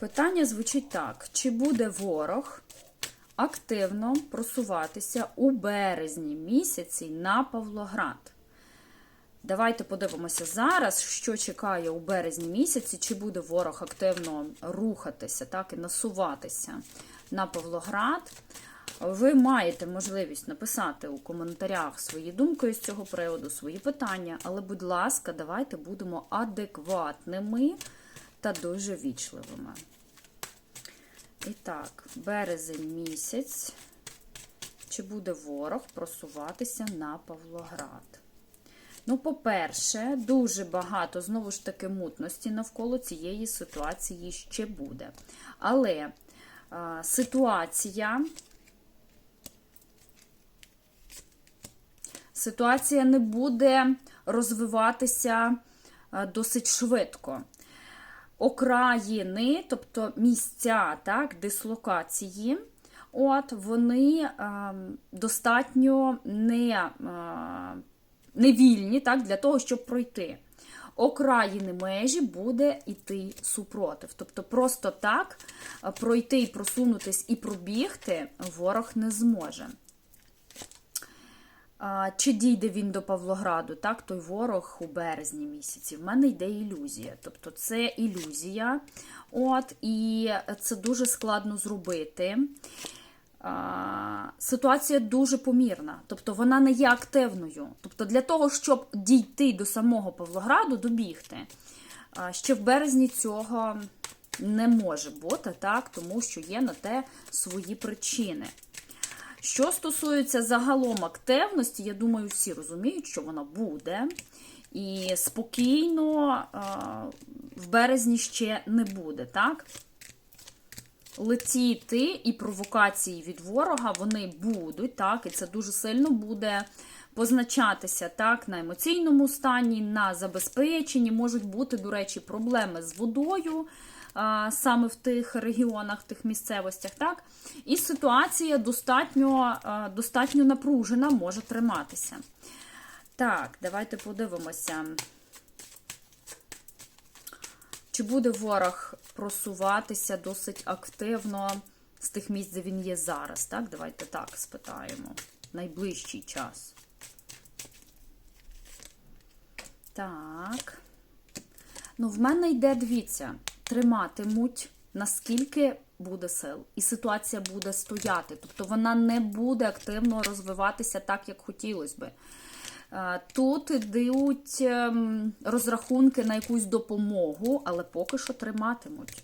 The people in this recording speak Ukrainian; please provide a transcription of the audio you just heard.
Питання звучить так: чи буде ворог активно просуватися у березні місяці на Павлоград? Давайте подивимося зараз, що чекає у березні місяці, чи буде ворог активно рухатися, так і насуватися на Павлоград. Ви маєте можливість написати у коментарях свої думки з цього приводу, свої питання, але, будь ласка, давайте будемо адекватними та дуже вічливими. І так, березень місяць. Чи буде ворог просуватися на Павлоград? Ну, по-перше, дуже багато, знову ж таки, мутності навколо цієї ситуації ще буде. Але а, ситуація. Ситуація не буде розвиватися досить швидко. Окраїни, тобто місця так, дислокації, от, вони а, достатньо не. А, невільні так, для того, щоб пройти. Окраїни межі буде йти супротив. Тобто, просто так пройти і просунутись і пробігти ворог не зможе. Чи дійде він до Павлограду, так, той ворог у березні місяці. В мене йде ілюзія. Тобто це ілюзія, от, і це дуже складно зробити. Ситуація дуже помірна, тобто вона не є активною. Тобто, для того, щоб дійти до самого Павлограду, добігти, ще в березні цього не може бути, так, тому що є на те свої причини. Що стосується загалом активності, я думаю, всі розуміють, що вона буде. І спокійно в березні ще не буде, так? летіти і провокації від ворога вони будуть, так, і це дуже сильно буде позначатися так, на емоційному стані, на забезпеченні. Можуть бути, до речі, проблеми з водою. Саме в тих регіонах, в тих місцевостях, так? І ситуація достатньо достатньо напружена, може триматися. Так, давайте подивимося. Чи буде ворог просуватися досить активно з тих місць, де він є зараз? Так, давайте так спитаємо. Найближчий час. Так. Ну, в мене йде, дивіться, триматимуть, наскільки буде сил. І ситуація буде стояти. Тобто вона не буде активно розвиватися так, як хотілося би. Тут йдуть ем, розрахунки на якусь допомогу, але поки що триматимуть.